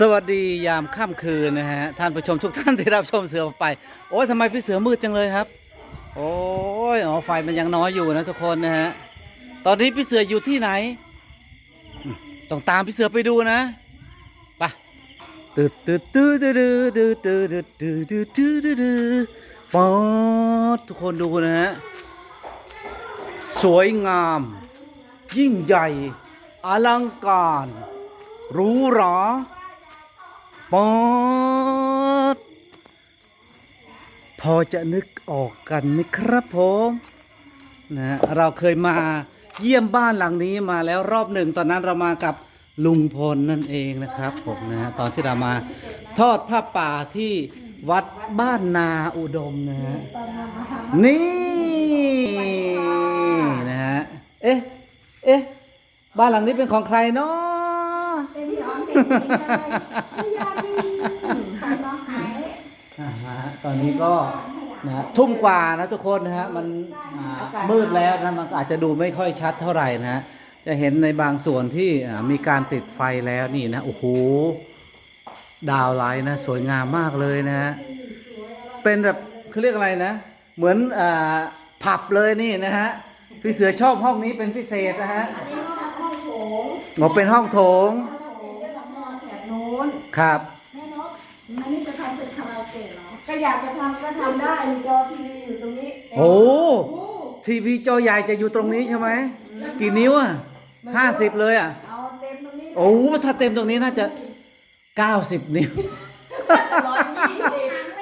สวัสดียามค่ำคืนนะฮะท่านผู้ชมทุกท่านที่รับชมเสือไป โอ้ยทำไมพี่เสือมืดจังเลยครับ โอ้ยอ๋อไฟมันยังน้อยอยู่นะทุกคนนะฮะตอนนี้พี่เสืออยู่ที่ไหน ต้องตามพี่เสือไปดูนะไปตืดตืดตืดตืดตืดตืดตืดตืดตืดตืดตืดปอดทุกคนดูนะฮะสวยงาม ยิ่งใหญ่อลังการหรูหรา ปอดพอจะนึกออกกันไหมครับผมนะเราเคยมาเยี่ยมบ้านหลังนี้มาแล้วรอบหนึ่งตอนนั้นเรามากับลุงพลนั่นเองนะครับผมนะฮะตอนที่เรามาทอดผ้าป่าที่วัดบ้านนาอุดมนะฮะนี่นะฮะเอ๊ะเอ๊ะบ้านหลังนี้เป็นของใครเนาะ ชื่อยาดีทำน้องหายอ่าฮะตอนนี้ก็นะทุ่มกว่านะทุกคนนะฮะมันอ่ามืดแล้วนะมันอาจจะดูไม่ค่อยชัดเท่าไหร่นะฮะจะเห็นในบางส่วนที่อ่ามีการติดไฟแล้วนี่นะโอ้โหดาวไลท์นะสวยงามมากเลยนะฮะเป็นแบบเขาเรียกอะไรนะ เหมือนอ่าผับเลยนี่นะฮะพี่เสือชอบห้องนี้เป็นพิเศษนะฮะอันนี้ห้องห้องโถงบอกเป็นห้องโถง ครับ แม่นกอันนี้จะทำเป็นคาราโอเกะเหรอก็อยากจะทำก็ทำได้มีจอทีวีอยู่ตรงนี้โอ้โอ้ ทีวีจอใหญ่จะอยู่ตรงนี้ใช่ไหม กี่นิ้วอะห้าสิบเลยอะ เอาเต็มตรงนี้โอ้ถ้าเต็มตรงนี้น่าจะ90นิ้ว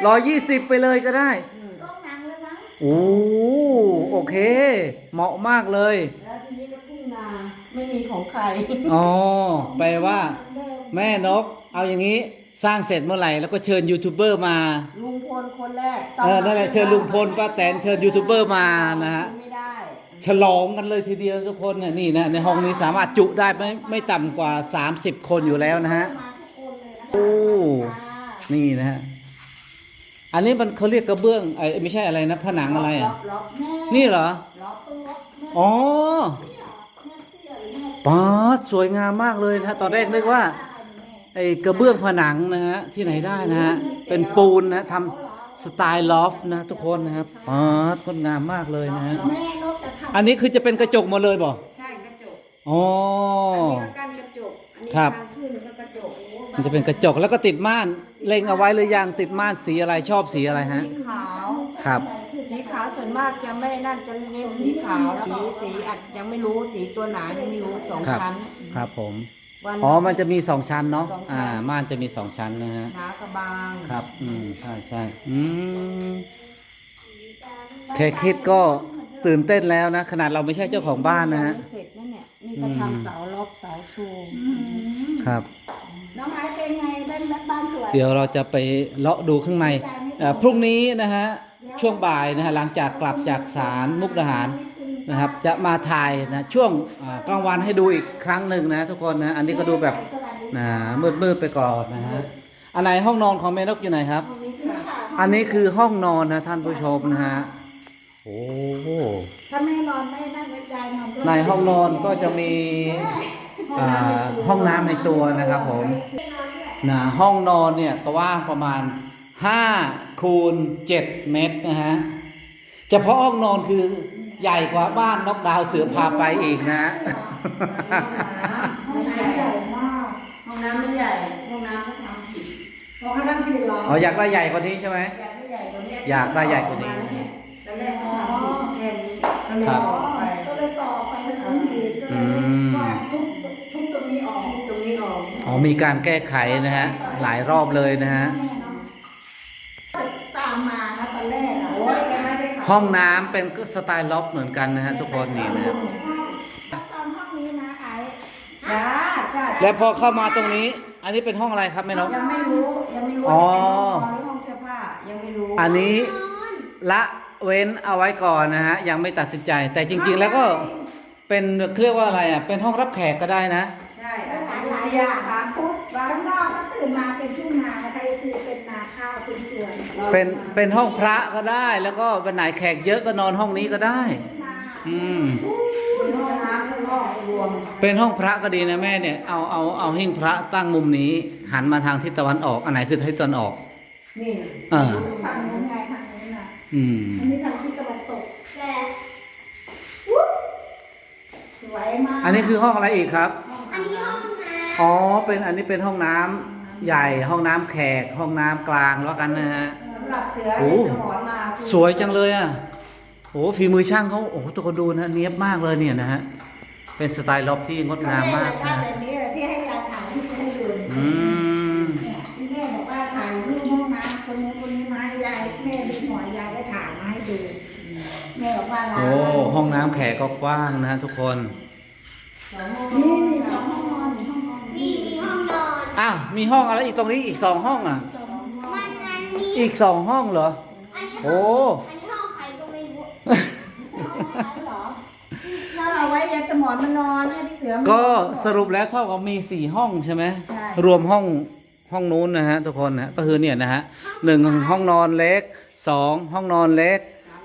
ร้อยยี่สิบ120ไปเลยก็ได้ต้องหนังเลยมั้งโอ้โอเค เหมาะมากเลย แล้วทีนี้ก็ทุ่งนาไม่มีของใคร อ๋อ แปลว่า แม่นก เอาอย่างนี้สร้างเสร็จเมื่อไหร่แล้วก็เชิญยูทูบเบอร์มาลุงพลคนแรกเออนั่นแหละเชิญลุงพลป้าแตนเชิญยูทูบเบอร์มานะฮะไม่ได้ ฉลองกันเลยทีเดียวทุกคนเนี่ยนี่นะในห้องนี้สามารถจุได้ไม่ไม่ต่ำกว่า 30 คนอยู่แล้วนะฮะมาทุกคนเลยนะคะโอ้นี่นะฮะอันนี้มันเขาเรียกกระเบื้องไอ้ไม่ใช่อะไรนะผนังอะไรล็อะอกล็อกแม่นี่เหรอล็อกต้องล็อกแม่อ๋อเตี้ยแม่เตี้ยหรือแม่ป๊าดสวยงามมากเลยนะฮะตอนแรกนึกว่า ไอ้กระเบื้องผนังนะฮะที่ไหนได้นะฮะเป็นปูนนะทำสไตล์ลอฟนะทุกคนนะครับป๊าดงดงามมากเลยนะฮะแม่นกจะทำอันนี้คือจะเป็นกระจกหมดเลยบ่ใช่กระจกอ๋อ อันนี้ก็กั้นกระจกอันนี้ครับ ทางขึ้นก็กระจกโอ้มันจะเป็นกระจกแล้วก็ติดม่านเล็งเอาไว้หรือยังติดม่านสีอะไรชอบสีอะไรฮะ สีขาวครับ สีขาวส่วนมากจะไม่นั่นจะเน้นสีขาวแล้วสีสีอาจยังไม่รู้สีตัวหนายังไม่รู้สองครับชั้น ครับผม วันอ๋อ มันจะมีสองชั้นเนาะสองชั้นอ่า ม่านจะมีสองชั้นนะฮะหนากระบางครับ อืม ใช่ใช่อืมแค่คิดก็ตื่นเต้นแล้วนะ ขนาดเราไม่ใช่เจ้าของบ้านนะฮะ ยังไม่เสร็จนั่นเนี่ยนี่ก็ทำเสาล็อกเสาชูครับ น้องไอซ์เป็นไงบ้านบ้านสวยเดี๋ยวเราจะไปเลาะดูข้างในเอ่อพรุ่งนี้นะฮะ ช่วงบ่ายนะฮะ หลังจากกลับจากศาลมุกดาหาร นะครับจะมาถ่ายนะช่วงอ่ากลางวันให้ดูอีกครั้งหนึ่งนะทุกคนนะอันนี้ก็ดูแบบสวัสดีนะมืดๆไปก่อนนะฮะอันไหนห้องนอนของแม่นกอยู่ไหนครับตรงนี้ค่ะอันนี้คือห้องนอนนะท่านผู้ชมนะฮะโอ้โหถ้าแม่นอนไม่นั่งกระจายนอนด้วยในห้องนอนก็จะมีอ่าห้องน้ำในตัวนะครับผมนะห้องนอนเนี่ยก็ว่างประมาณ5คูณ7เมตรนะฮะเฉพาะห้องนอนคือ ใหญ่กว่าบ้านนกดาวเสือพาไปอีกนะฮะห้องน้ำใหญ่มากห้องน้ำไม่ใหญ่ห้องน้ำเขาทำผิดเขาทำผิดเหรออ๋ออยากได้ใหญ่กว่านี้ใช่ไหม อยากได้ใหญ่กว่านี้อยากได้ใหญ่กว่านี้ตอนแรกเขาทำผิดแค่นี้ก็เลยครับต่อไปก็เลยต่อไปทำผิดก็เลยว่าทุบทุบตรงนี้ออกทุบตรงนี้ออก อ๋อมีการแก้ไขนะฮะ หลายรอบเลยนะฮะตามมานะตอนแรกอะโอ้ยแกไม่ได้ขาย ห้องน้ำเป็นสไตล์ล็อบเหมือนกันนะฮะทุกคนนี่นะตอนห้องนี้นะไอ้จ้าจ้าและพอเข้ามาตรงนี้ อันนี้เป็นห้องอะไรครับแม่นก ยังไม่รู้ยังไม่รู้อ๋อว่าเป็นห้องนอนหรือห้องเสื้อผ้ายังไม่รู้อันนี้ละเว้นเอาไว้ก่อนนะฮะยังไม่ตัดสินใจ แต่จริง ๆ แล้วก็เป็นเครียกว่าอะไรอะเป็นห้องรับแขกก็ได้นะ ใช่หลายหลายอย่างสามฟุตข้างนอกก็ตื่นมาเป็นทุ่งนานะคะคือเป็นนาข้าว เป็นสวนเป็นเป็นห้องพระก็ได้ แล้วก็วันไหนแขกเยอะก็นอนห้องนี้ก็ได้นาอืมมีห้องน้ำข้างนอกรวมวงเป็นห้องพระก็ดีนะแม่เนี่ยเอาเอาเอาหิ้งพระตั้งมุมนี้ หันมาทางทิศตะวันออก อันไหนคือทิศตะวันออกนี่อ่าฝั่งนู้นไงทางนู้นน่ะอืมอันนี้ทางทิศตะวันตกแต่สวยมากอันนี้คือห้องอะไรอีกครับ อันนี้ห้องน้อ๋อเป็นอันนี้เป็นห้องน้ำ ใหญ่ห้องน้ำแขกห้องน้ำกลางแล้วกันนะฮะ สำหรับเสือโอ้ในสมอนมาคือสวยจังเลยอะโอ้ฝีมือช่างเขาโอ้โหทุกคนดูนะเนี้ยบมากเลยเนี่ยนะฮะ เป็นสไตล์ล็อบที่งดงามมากแม่นะอยได้แบบนี้แหละที่ให้ยายถ่ายที่ให้ดูเนี่ยอืมเนี่ยที่แม่บอกว่าถ่ายรูปห้องน้ำคนนู้นคนนี้มาให้ยายแม่ดูหน่อยยายก็ถ่ายมาให้ดูแม่บอกว่าร้านโอ้ห้องน้ำแขกก็กว้างนะฮะทุกคน นี่ อนอ้าวมีห้องอะไรอีกตรงนี้อีกสองห้องอะสองห้องมันอันนี้อีกสองห้องเหรอ อันนี้โอ้ อันนี้ห้องใครก็ไม่รู้เหรอเราเอาไว้ยายสมอนมานอนให้พี่เสือมานอนก็สรุปแล้วเท่ากับมีสี่ห้องใช่ไหมใช่รวมห้องห้องนู้นนะฮะทุกคนนะก็คือเนี่ยนะฮะหนึ่งห้องนอนเล็กสองห้องนอนเล็ก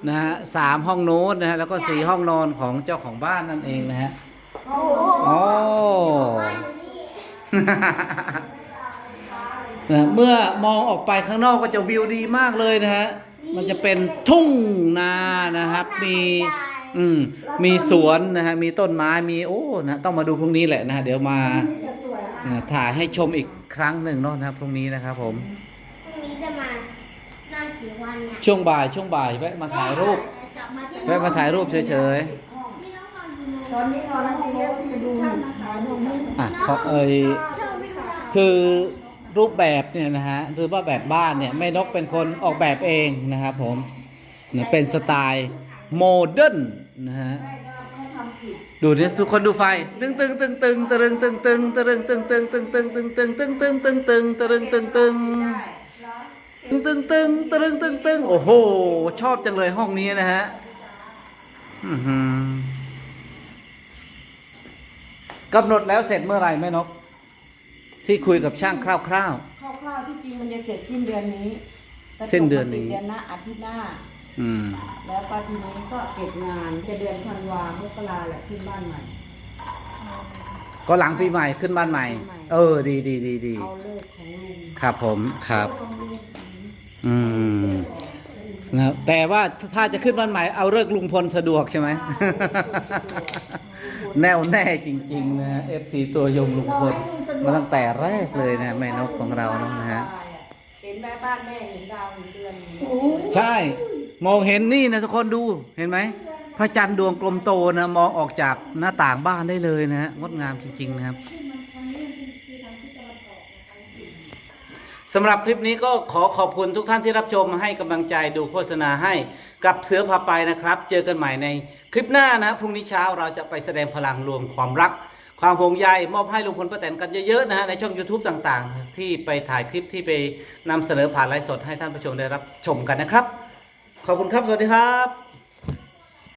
นะฮะสามห้องนู้นนะฮะแล้วก็สี่ห้องนอนของเจ้าของบ้านนั่นเองนะฮะโอ้โอ้ บ้านอยู่ นี่นะเมื่อมองออกไปข้างนอกก็จะวิวดีมากเลยนะฮะ มันจะเป็นทุ่งนานะครับ มีอืมมีสวนนะฮะ มีต้นไม้ มีโอ้นะต้องมาดูพรุ่งนี้แหละนะฮะเดี๋ยวมานี่จะสวยมากนะถ่ายให้ชมอีกครั้งหนึ่งเนาะนะครับพรุ่งนี้นะครับผม พรุ่งนี้จะมานั่งกี่วันเนี่ย ช่วงบ่ายช่วงบ่ายแวะมาถ่ายรูปกลับมาที่แวะมาถ่ายรูปเฉยนี่น้องนอนอยู่ตอนนี้นอนแล้วทีนี้จะดูหาดูนี่ๆ อะเพราะเอ่ยเชื่อไม่ได้คือรูปแบบเนี่ยนะฮะหรือว่าแบบบ้านเนี่ยแม่นกเป็นคนออกแบบเองนะครับผมเนี่ยเป็นสไตล์โมเดิร์นนะฮะดูนี่ทุกคนดูไฟตึงตึงตึงตึงตะรึงตึงตึงตะรึงตึงตึงตึงตึงตึงตึงตึงตึงตึงตึงตะรึงตึงตึงตึงตึงตึงตะรึงตึงตึงโอ้โห ชอบจังเลยห้องนี้นะฮะ อื้อหือ กำหนดแล้วเสร็จเมื่อไหร่แม่นก ที่คุยกับช่างคร่าว คร่าวๆที่จริงมันจะเสร็จสิ้นเดือนนี้สิ้นเดือนนี้เดือนหน้าอาทิตย์หน้า ๆ อืม แล้วก็ทีนี้ก็เก็บงานจะเดือนธันวามกราแหละขึ้นบ้านใหม่ ก็หลังปีใหม่ขึ้นบ้านใหม่ ใหม่ เออ ดีดีดีดีเอาเลิกของลุงครับผมครับอืม นะครับแต่ว่าถ้าจะขึ้นบ้านใหม่เอาเลิกษ์ลุงพลสะดวกใช่ไหม แน่วแน่จริงๆนะเอฟซีตัวยงลุงพลมาตั้งแต่แรกเลยนะแม่นกของเราเนาะนะฮะเห็นแม่บ้านแม่เห็นดาวเห็นเดือนอย่างนี้ใช่ มองเห็นนี่นะทุกคนดูเห็นไหมพระจันทร์ดวงกลมโตนะมองออกจากหน้าต่างบ้านได้เลยนะฮะงดงามจริง ๆ นะครับ สำหรับคลิปนี้ก็ขอขอบคุณทุกท่านที่รับชมให้กำลังใจดูโฆษณาให้กับเสือพาไปนะครับ เจอกันใหม่ในคลิปหน้านะพรุ่งนี้เช้าเราจะไปแสดงพลังรวมความรัก ความห่วงใยมอบให้ลุงพลป้าแตนกันเยอะๆนะฮะในช่อง YouTube ต่างๆ ที่ไปถ่ายคลิปที่ไปนำเสนอผ่านไลฟ์สดให้ท่านผู้ชมได้รับชมกันนะครับ ขอบคุณครับสวัสดีครับ